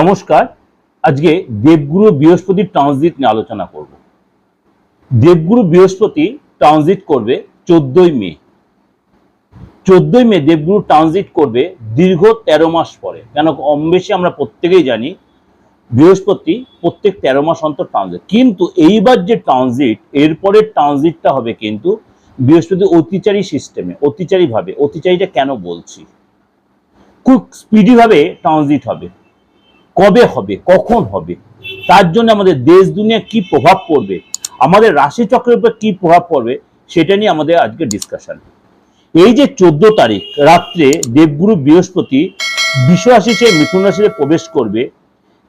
নমস্কার, আজকে দেবগুরু বৃহস্পতির ট্রানজিট নিয়ে আলোচনা করব। দেবগুরু বৃহস্পতি ট্রানজিট করবে চোদ্দই মে। চোদ্দই মে দেবগুরু ট্রানজিট করবে দীর্ঘ তেরো মাস পরে। কেন কম বেশি আমরা প্রত্যেকেই জানি, বৃহস্পতি প্রত্যেক তেরো মাস অন্তর ট্রানজিট কিন্তু এইবার যে ট্রানজিট এরপরের ট্রানজিটটা হবে কিন্তু বৃহস্পতি অতিচারী সিস্টেমে অতিচারী ভাবে অতিচারীটা কেন বলছি? খুব স্পিডি ভাবে ট্রানজিট হবে। কবে হবে, কখন হবে, তার জন্য আমাদের দেশ দুনিয়া কি প্রভাব পড়বে, আমাদের রাশি চক্রের উপর কি প্রভাব পড়বে, সেটা নিয়ে আমাদের আজকে ডিসকাশন এই যে চোদ্দ তারিখ, রাত্রে দেবগুরু বৃহস্পতি বিশ্ব রাশি চেয়ে মিথুন রাশিতে প্রবেশ করবে,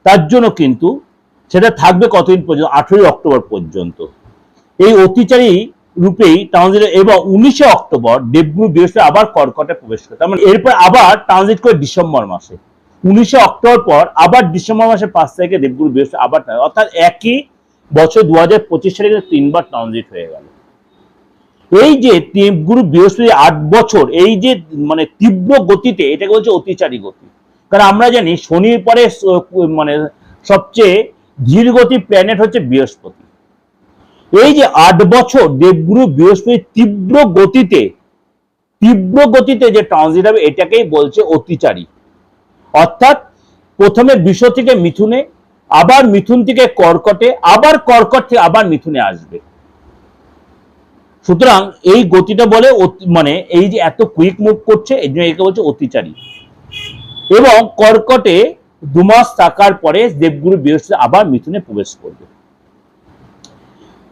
তার জন্য কিন্তু সেটা থাকবে কতদিন পর্যন্ত? আঠেরোই অক্টোবর পর্যন্ত। এই অতিচারী রূপেই ট্রানজিট এবং উনিশে অক্টোবর দেবগুরু বৃহস্পতি আবার কর্কটে প্রবেশ করে, তার মানে এরপর আবার ট্রানজিট করে ডিসেম্বর মাসে। উনিশে অক্টোবর পর আবার ডিসেম্বর মাসের পাঁচ তারিখে দেবগুরু বৃহস্পতি আবার অর্থাৎ একই বছর দু হাজার পঁচিশ সালে তিনবার ট্রানজিট হয়ে গেল। এই যে দেবগুরু বৃহস্পতি আট বছর, এই যে মানে তীব্র গতিতে, এটাকে বলছে অতিচারী গতি। কারণ আমরা জানি শনির পরে মানে সবচেয়ে ধীর গতি প্ল্যানেট হচ্ছে বৃহস্পতি। এই যে আট বছর দেবগুরু বৃহস্পতি তীব্র গতিতে তীব্র গতিতে যে ট্রানজিট হবে, এটাকেই বলছে অতিচারী। অর্থাৎ প্রথমে বিষ থেকে মিথুনে, আবার মিথুন থেকে কর্কটে, আবার কর্কট থেকে আবার মিথুনে আসবে। সুতরাং এই গতিটা বলে মানে এই যে এত কুইক মুভ করছে, এই জন্য একে বলছে অতিচারী। এবং কর্কটে দু মাস থাকার পরে দেবগুরু বৃহস্পতি আবার মিথুনে প্রবেশ করবে।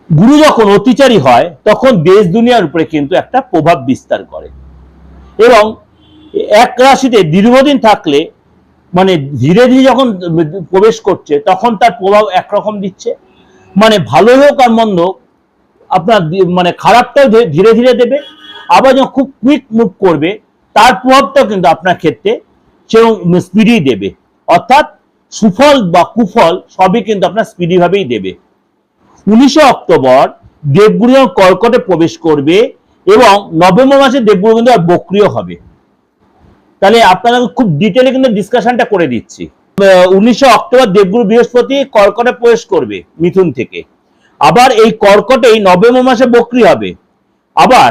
গুরু যখন অতিচারী হয়, তখন দেশ দুনিয়ার উপরে কিন্তু একটা প্রভাব বিস্তার করে। এবং এক রাশিতে দীর্ঘদিন থাকলে মানে ধীরে ধীরে যখন প্রবেশ করছে, তখন তার প্রভাব একরকম দিচ্ছে। মানে ভালো হোক আর মন্দ আপনার মানে খারাপটাও ধীরে- ধীরে দেবে। আবার যখন খুব কুইক মুভ করবে, তার প্রভাবটাও কিন্তু আপনার ক্ষেত্রে সেরকম স্পিডি দেবে। অর্থাৎ সুফল বা কুফল সবই কিন্তু আপনার স্পিডি ভাবেই দেবে। উনিশে অক্টোবর দেবগুরু কর্কটে প্রবেশ করবে এবং নভেম্বর মাসে দেবগুরু কিন্তু আর বক্রিয় হবে। তাহলে আপনারা খুব ডিটেলে কিন্তু ডিসকাশনটা করে দিচ্ছি। উনিশে অক্টোবর দেবগুরু বৃহস্পতি কর্কটে প্রবেশ করবে মিথুন থেকে। আবার এই কর্কটেই নভেম্বর মাসে বক্রি হবে। আবার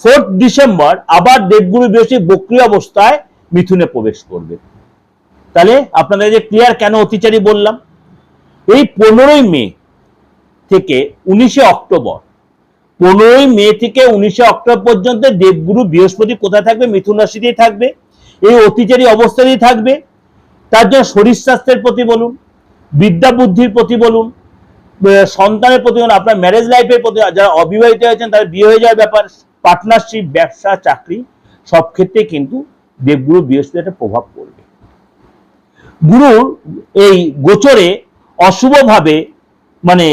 ফোর্থ ডিসেম্বর আবার দেবগুরু বৃহস্পতি বক্রি অবস্থায় মিথুনে প্রবেশ করবে। তাহলে আপনাদের যে ক্লিয়ার কেন অতিচারী বললাম? এই পনেরোই মে থেকে উনিশে অক্টোবর, পনেরোই মে থেকে উনিশে অক্টোবর পর্যন্ত দেবগুরু বৃহস্পতি কোথায় থাকবে? মিথুন রাশিতেই থাকবে। এই অতিচারী অবস্থাতেই থাকবে। তার জন্য শরীর স্বাস্থ্যের প্রতি বলুন, বিদ্যা বুদ্ধির প্রতি বলুন সন্তানের প্রতি বলুন, আপনার ম্যারেজ লাইফের প্রতি, যারা অবিবাহিত হয়েছেন, তাদের বিয়ে হয়ে যাওয়ার ব্যাপার পার্টনারশিপ ব্যবসা, চাকরি, সব ক্ষেত্রে কিন্তু দেবগুরু বৃহস্পতি একটা প্রভাব পড়বে। গুরুর এই গোচরে অশুভভাবে মানে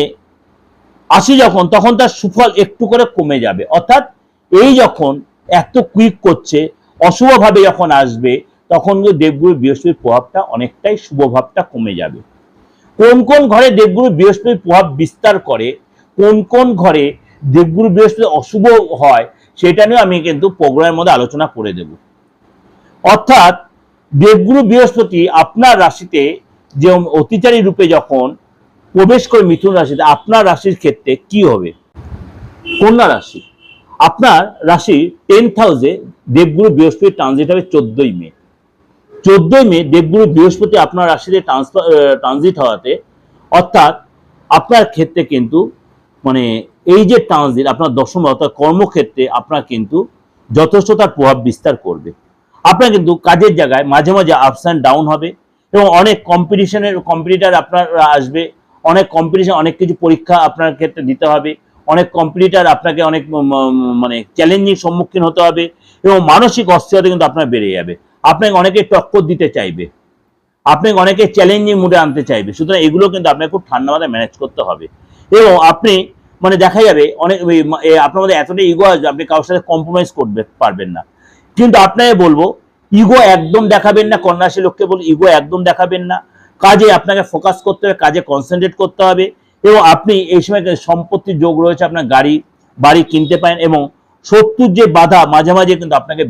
আসি যখন, তখন তার সুফল একটু করে কমে যাবে। অর্থাৎ এই যখন এত কুইক করছে অশুভভাবে যখন আসবে, তখন দেবগুরু বৃহস্পতির প্রভাবটা অনেকটাই শুভভাবটা কমে যাবে। কোন কোন ঘরে দেবগুরু বৃহস্পতির প্রভাব বিস্তার করে, কোন কোন ঘরে দেবগুরু বৃহস্পতি অশুভ হয়, সেটা নিয়ে আমি কিন্তু প্রোগ্রামের মধ্যে আলোচনা করে দেব। অর্থাৎ দেবগুরু বৃহস্পতি আপনার রাশিতে যে অতিচারী রূপে যখন প্রবেশ করে মিথুন রাশিতে, আপনার রাশির ক্ষেত্রে কি হবে? কন্যা রাশি। আপনার রাশি টেন্থ হাউসে দেবগুরু বৃহস্পতি ট্রানজিট হবে চোদ্দই মে। চোদ্দই মে দেবগুরু বৃহস্পতি আপনার রাশিতে ট্রানজিট হওয়াতে, অর্থাৎ আপনার ক্ষেত্রে কিন্তু মানে এই যে ট্রানজিট আপনার দশম অর্থাৎ কর্মক্ষেত্রে আপনার কিন্তু যথেষ্ট তার প্রভাব বিস্তার করবে। আপনার কিন্তু কাজের জায়গায় মাঝে মাঝে আপস অ্যান্ড ডাউন হবে এবং অনেক কম্পিটিশনের কম্পিটিটার আপনার আসবে, অনেক কম্পিটিশন অনেক কিছু পরীক্ষা আপনার ক্ষেত্রে দিতে হবে। অনেক কম্পিটিটার আপনাকে অনেক মানে চ্যালেঞ্জিং সম্মুখীন হতে হবে এবং মানসিক অস্থিরতা কিন্তু আপনার বেড়ে যাবে। আপনাকে অনেকে টক্কর দিতে চাইবে। আপনাকে অনেকে চ্যালেঞ্জিং মুডে আনতে চাইবে। সুতরাং এগুলো কিন্তু আপনাকে খুব ঠান্ডা মাথায় ম্যানেজ করতে হবে। এবং আপনি মানে দেখা যাবে, অনেক আপনার মধ্যে এতটাই ইগো আসবে, আপনি কারোর সাথে কম্প্রোমাইজ করবে, পারবেন না। কিন্তু আপনাকে বলব ইগো একদম দেখাবেন না কন্যাশী লোককে বলব ইগো একদম দেখাবেন না। কাজে আপনাকে ফোকাস করতে হবে, কাজে কনসেন্ট্রেট করতে হবে। এবং আপনি এই সময় সম্পত্তির যোগ রয়েছে আপনার গাড়ি, বাড়ি কিনতে পারেন এবং শত্রুর যে বাধা মাঝে মাঝে কিন্তু আপনাকে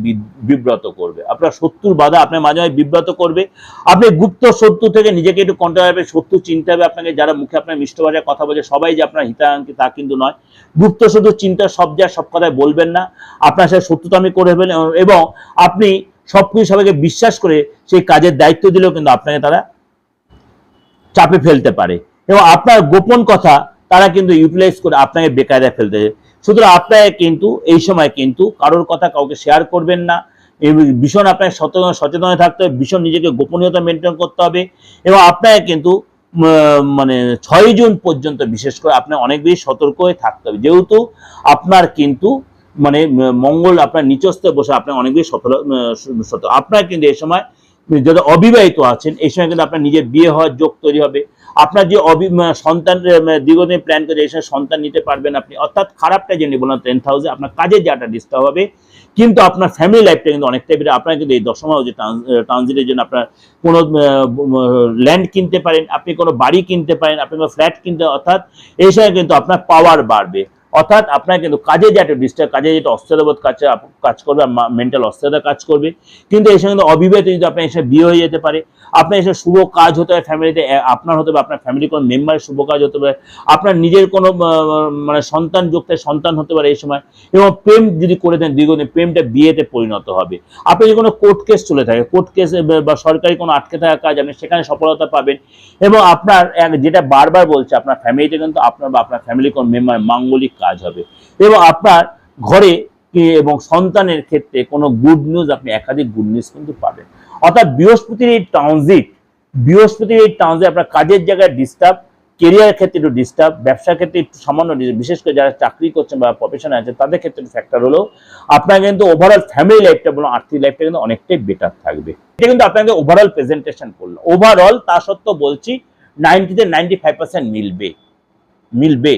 বিব্রত করবে। আপনার শত্রুর বাধা আপনার মাঝে মাঝে বিব্রত করবে। আপনি গুপ্ত শত্রু থেকে নিজেকে একটু কন্ট্রোল হবে শত্রু চিনতে হবে আপনাকে, যারা মুখে আপনার মিষ্ট ভাষায় কথা বলে সবাই যে আপনার হিতাকাঙ্ক্ষী তা কিন্তু নয়। গুপ্ত শত্রু চিন্তা সব যা, সব কথায় বলবেন না। আপনার সাথে শত্রুতামি করে ফেলেন এবং আপনি সবকিছু সবাইকে বিশ্বাস করে সেই কাজের দায়িত্ব দিলেও কিন্তু আপনাকে তারা চাপে ফেলতে পারে। এবং আপনার গোপন কথা তারা কিন্তু ইউটিলাইজ করে আপনাকে বেকায়দায় ফেলতে সুতরাং আপনাকে কিন্তু এই সময় কিন্তু কারোর কথা কাউকে শেয়ার করবেন না। ভীষণ আপনাকে সচেতন সচেতন থাকতে হবে ভীষণ নিজেকে গোপনীয়তা মেনটেন করতে হবে এবং আপনাকে কিন্তু মানে ছয় জুন পর্যন্ত বিশেষ করে আপনার অনেক বেশি সতর্ক হয়ে থাকতে হবে। যেহেতু আপনার কিন্তু মানে মঙ্গল আপনার নিচস্থে বসে আপনার অনেক বেশি সফল উম, সত- আপনার কিন্তু এই সময় যারা অবিবাহিত আছেন, এই সময় কিন্তু আপনার নিজের বিয়ে হওয়ার যোগ তৈরি হবে। আপনার যে অবি সন্তান দীর্ঘদিন প্ল্যান করে এই সময় সন্তান নিতে পারবেন আপনি। অর্থাৎ খারাপটা জেনে বললাম টেন থাউজেন্ড আপনার কাজের জায়গাটা ডিস্টার্ব হবে, কিন্তু আপনার ফ্যামিলি লাইফটা কিন্তু অনেকটাই বেড়ে আপনার কিন্তু এই দশম হাউসে ট্রানজিটের জন্য আপনার কোনো ল্যান্ড কিনতে পারেন, আপনি কোনো বাড়ি কিনতে পারেন, আপনি কোনো ফ্ল্যাট কিনতে, অর্থাৎ এই সময় কিন্তু আপনার পাওয়ার বাড়বে। অর্থাৎ আপনার কিন্তু কাজে যে একটা ডিস্টার্ব কাজে যেটা অস্থিরবোধ কাজ কাজ করবে মেন্টাল অস্থিরতা কাজ করবে। কিন্তু এই কিন্তু অবিবাহিত যদি আপনার এসে বিয়ে হয়ে যেতে পারে, আপনার এসে শুভ কাজ হতে পারে ফ্যামিলিতে আপনার হতে পারে, আপনার ফ্যামিলি কোনো মেম্বারের শুভ কাজ হতে পারে, আপনার নিজের কোনো মানে সন্তান যুক্ত সন্তান হতে পারে এই সময়, এবং প্রেম যদি করে দেন দীর্ঘদিন, প্রেমটা বিয়েতে পরিণত হবে। আপনি যদি কোনো কোর্ট কেস চলে থাকে কোর্ট কেস বা সরকারি কোনো আটকে থাকা কাজ, আপনি সেখানে সফলতা পাবেন, এবং আপনার যেটা বারবার বলছে, আপনার ফ্যামিলিতে কিন্তু আপনার বা, আপনার ফ্যামিলি কোনো মেম্বার মাঙ্গলিক কাজ হবে। এবং আপনার ঘরে এবং সন্তানের ক্ষেত্রে কোনো গুড নিউজ আপনি একাধিক গুড নিউজ কিন্তু পাবেন। অর্থাৎ বৃহস্পতির এই ট্রানজিট বৃহস্পতির এই ট্রানজিট আপনার কাজের জায়গায় ডিস্টার্ব কেরিয়ার ক্ষেত্রে একটু ডিস্টার্ব ব্যবসার ক্ষেত্রে একটু সামান্য বিশেষ করে যারা চাকরি করছেন বা প্রফেশনে আছে তাদের ক্ষেত্রে একটু ফ্যাক্টর হলো আপনার কিন্তু ওভারঅল ফ্যামিলি লাইফটা বলুন, আর্থিক লাইফটা কিন্তু অনেকটাই বেটার থাকবে। এটা কিন্তু আপনাকে ওভারঅল প্রেজেন্টেশন করল। ওভারঅল তা সত্ত্বেও বলছি নাইনটিতে নাইনটি ফাইভ পার্সেন্ট মিলবে। মিলবে।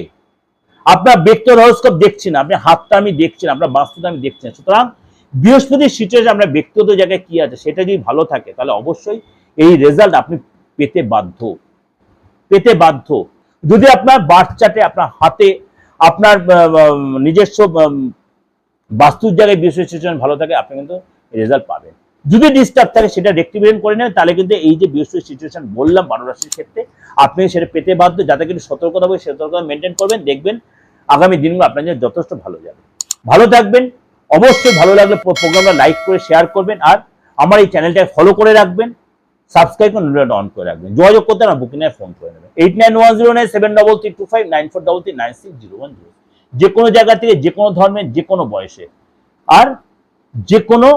আপনার ব্যক্তিগত হরস্কোপ দেখছি না, আপনি হাতটা আমি দেখছি না, আপনার বাস্তুটা আমি দেখছি না। সুতরাং বৃহস্পতির সিচুয়েশন আপনার ব্যক্তিগত জায়গায় কি আছে সেটা যদি ভালো থাকে, তাহলে অবশ্যই এই রেজাল্ট আপনি পেতে বাধ্য। পেতে বাধ্য। যদি আপনার বার্থ চার্টে আপনার হাতে আপনার নিজস্ব বাস্তুর জায়গায় বৃহস্পতি সিচুয়েশন ভালো থাকে, আপনি কিন্তু রেজাল্ট পাবেন। যদি ডিস্টার্ব থাকে, সেটা রেক্টিফিকেশন করে নেন, তাহলে কিন্তু এই যে বৃহস্পতি সিচুয়েশন বললাম, বারো রাশির ক্ষেত্রে, আপনি সেটা পেতে বাধ্য। যাতে কিন্তু সতর্কতা হবে সতর্কতা মেনটেন করবেন, দেখবেন আগামী দিনগুলো আপনার জন্য যথেষ্ট ভালো যাবে। ভালো থাকবেন, অবশ্যই ভালো লাগলে প্রোগ্রামটা লাইক করে, শেয়ার করবেন, আর আমার এই চ্যানেলটাকে ফলো করে রাখবেন সাবস্ক্রাইব করে নোটিফিকেশন অন করে রাখবেন। যোগাযোগ করতে না বুকিং এর ফোন করে নেবেন। Eight nine one zero nine seven double three two five nine four double three nine six zero one zero যে কোনো জায়গা থেকে যে কোনো ধর্মের যে কোনো বয়সে, আর যে কোনো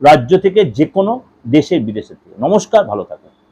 রাজ্য থেকে যে কোনো দেশের বিদেশের থেকে। নমস্কার, ভালো থাকুন